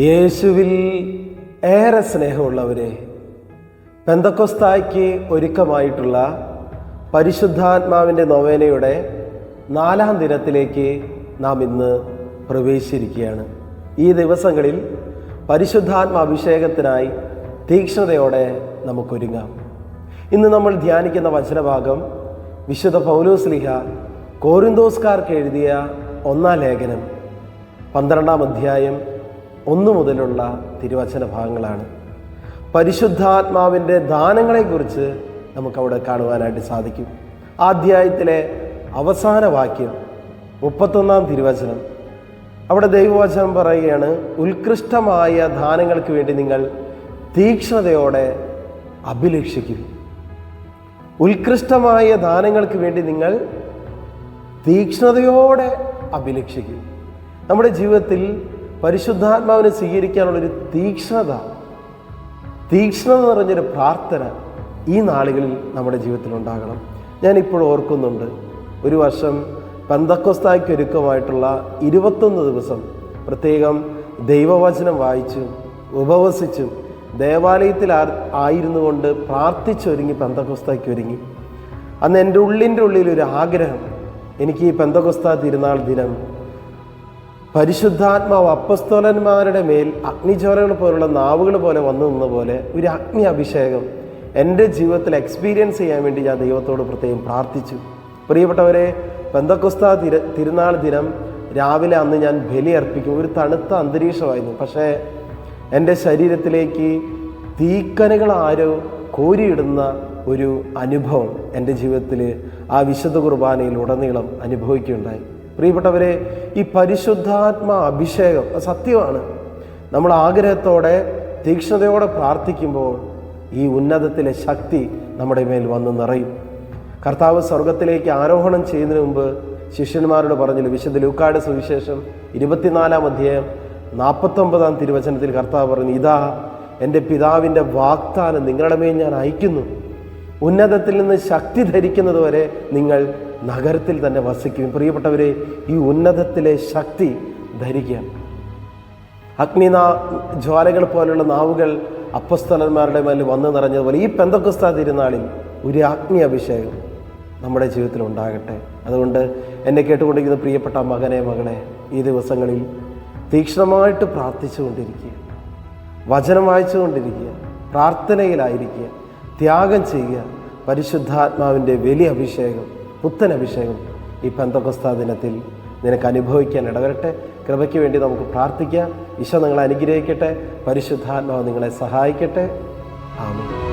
യേശുവിൽ ഏറെ സ്നേഹമുള്ളവരെ പെന്തക്കൊസ്തായ്ക്ക് ഒരുക്കമായിട്ടുള്ള പരിശുദ്ധാത്മാവിന്റെ നൊവേനയുടെ നാലാം ദിനത്തിലേക്ക് നാം ഇന്ന് പ്രവേശിച്ചിരിക്കുകയാണ്. ഈ ദിവസങ്ങളിൽ പരിശുദ്ധാത്മാഭിഷേകത്തിനായി തീക്ഷ്ണതയോടെ നമുക്കൊരുങ്ങാം. ഇന്ന് നമ്മൾ ധ്യാനിക്കുന്ന വചനഭാഗം വിശുദ്ധ പൗലോസ്ലിഹ കോരിന്തോസ്കാർക്ക് എഴുതിയ ഒന്നാം ലേഖനം പന്ത്രണ്ടാം അധ്യായം ഒന്നു മുതലുള്ള തിരുവചന ഭാഗങ്ങളാണ്. പരിശുദ്ധാത്മാവിന്റെ ദാനങ്ങളെക്കുറിച്ച് നമുക്കവിടെ കാണുവാനായിട്ട് സാധിക്കും. ആദ്യായത്തിലെ അവസാന വാക്യം മുപ്പത്തൊന്നാം തിരുവചനം. അവിടെ ദൈവവചനം പറയുകയാണ് ഉത്കൃഷ്ടമായ ദാനങ്ങൾക്ക് വേണ്ടി നിങ്ങൾ തീക്ഷ്ണതയോടെ അഭിലക്ഷിക്കും ഉത്കൃഷ്ടമായ ദാനങ്ങൾക്ക് വേണ്ടി നിങ്ങൾ തീക്ഷ്ണതയോടെ അഭിലക്ഷിക്കും നമ്മുടെ ജീവിതത്തിൽ പരിശുദ്ധാത്മാവിനെ സ്വീകരിക്കാനുള്ളൊരു തീക്ഷ്ണത. തീക്ഷ്ണത നിറഞ്ഞൊരു പ്രാർത്ഥന ഈ നാളുകളിൽ നമ്മുടെ ജീവിതത്തിൽ ഉണ്ടാകണം. ഞാനിപ്പോൾ ഓർക്കുന്നുണ്ട് ഒരു വർഷം പന്തക്കൊസ്തായ്ക്ക് ഒരുക്കമായിട്ടുള്ള ഇരുപത്തൊന്ന് ദിവസം പ്രത്യേകം ദൈവവചനം വായിച്ചു ഉപവസിച്ചു ദേവാലയത്തിൽ ആയിരുന്നു കൊണ്ട് പ്രാർത്ഥിച്ചൊരുങ്ങി പന്തക്കൊസ്തായ്ക്ക് ഒരുങ്ങി. അന്ന് എന്റെ ഉള്ളിന്റെ ഉള്ളിൽ ഒരു ആഗ്രഹം എനിക്ക് ഈ പെന്തകൊസ്ത തിരുനാൾ ദിനം പരിശുദ്ധാത്മാവ് അപ്പസ്തോലന്മാരുടെ മേൽ അഗ്നിജ്വാലകൾ പോലുള്ള നാവുകൾ പോലെ വന്നു നിന്ന പോലെ ഒരു അഗ്നി അഭിഷേകം എന്റെ ജീവിതത്തിൽ എക്സ്പീരിയൻസ് ചെയ്യാൻ വേണ്ടി ഞാൻ ദൈവത്തോട് പ്രത്യേകം പ്രാർത്ഥിച്ചു. പ്രിയപ്പെട്ടവരെ പെന്തക്കുസ്ത തിര തിരുനാൾ ദിനം രാവിലെ അന്ന് ഞാൻ ബലി അർപ്പിക്കും. ഒരു തണുത്ത അന്തരീക്ഷമായിരുന്നു. പക്ഷേ എന്റെ ശരീരത്തിലേക്ക് തീക്കനകൾ ആരോ കോരിയിടുന്ന ഒരു അനുഭവം എന്റെ ജീവിതത്തിൽ ആ വിശുദ്ധ കുർബാനയിൽ ഉടനീളം അനുഭവിക്കുകയുണ്ടായി. പ്രിയപ്പെട്ടവരെ ഈ പരിശുദ്ധാത്മ അഭിഷേകം സത്യമാണ്. നമ്മൾ ആഗ്രഹത്തോടെ തീക്ഷ്ണതയോടെ പ്രാർത്ഥിക്കുമ്പോൾ ഈ ഉന്നതത്തിലെ ശക്തി നമ്മുടെ മേൽ വന്ന് നിറയും. കർത്താവ് സ്വർഗത്തിലേക്ക് ആരോഹണം ചെയ്യുന്നതിന് മുമ്പ് ശിഷ്യന്മാരോട് പറഞ്ഞു വിശുദ്ധ ലൂക്കാട് സുവിശേഷം ഇരുപത്തിനാലാം അധ്യായം നാൽപ്പത്തൊമ്പതാം തിരുവചനത്തിൽ കർത്താവ് പറഞ്ഞു ഇതാ എന്റെ പിതാവിന്റെ വാഗ്ദാനം നിങ്ങളുടെ മേൽ ഞാൻ അയക്കുന്നു ഉന്നതത്തിൽ നിന്ന് ശക്തി ധരിക്കുന്നത് വരെ നിങ്ങൾ നഗരത്തിൽ തന്നെ വസിക്കും പ്രിയപ്പെട്ടവരെ ഈ ഉന്നതത്തിലെ ശക്തി ധരിക്കുക അഗ്നിനാ ജ്വാലകൾ പോലുള്ള നാവുകൾ അപ്പസ്തലന്മാരുടെ മേൽ വന്നു നിറഞ്ഞതുപോലെ ഈ പെന്തക്കുസ്ത തിരുനാളിൽ ഒരു അഗ്നി അഭിഷേകം നമ്മുടെ ജീവിതത്തിൽ ഉണ്ടാകട്ടെ. അതുകൊണ്ട് എന്നെ കേട്ടുകൊണ്ടിരിക്കുന്ന പ്രിയപ്പെട്ട മകനെ മകളെ ഈ ദിവസങ്ങളിൽ തീക്ഷ്ണമായിട്ട് പ്രാർത്ഥിച്ചുകൊണ്ടിരിക്കുക. വചനം വായിച്ചുകൊണ്ടിരിക്കുക. പ്രാർത്ഥനയിലായിരിക്കുക. ത്യാഗം ചെയ്യുക. പരിശുദ്ധാത്മാവിന്റെ വലിയ അഭിഷേകം പുത്തൻ അഭിഷേകം ഈ പെന്തക്കൊസ്ത ദിനത്തിൽ നിനക്ക് അനുഭവിക്കാൻ ഇടവരട്ടെ. കൃപയ്ക്ക് വേണ്ടി നമുക്ക് പ്രാർത്ഥിക്കാം. ഈശോ നിങ്ങളെ അനുഗ്രഹിക്കട്ടെ. പരിശുദ്ധാത്മാവ് നിങ്ങളെ സഹായിക്കട്ടെ. ആമേൻ.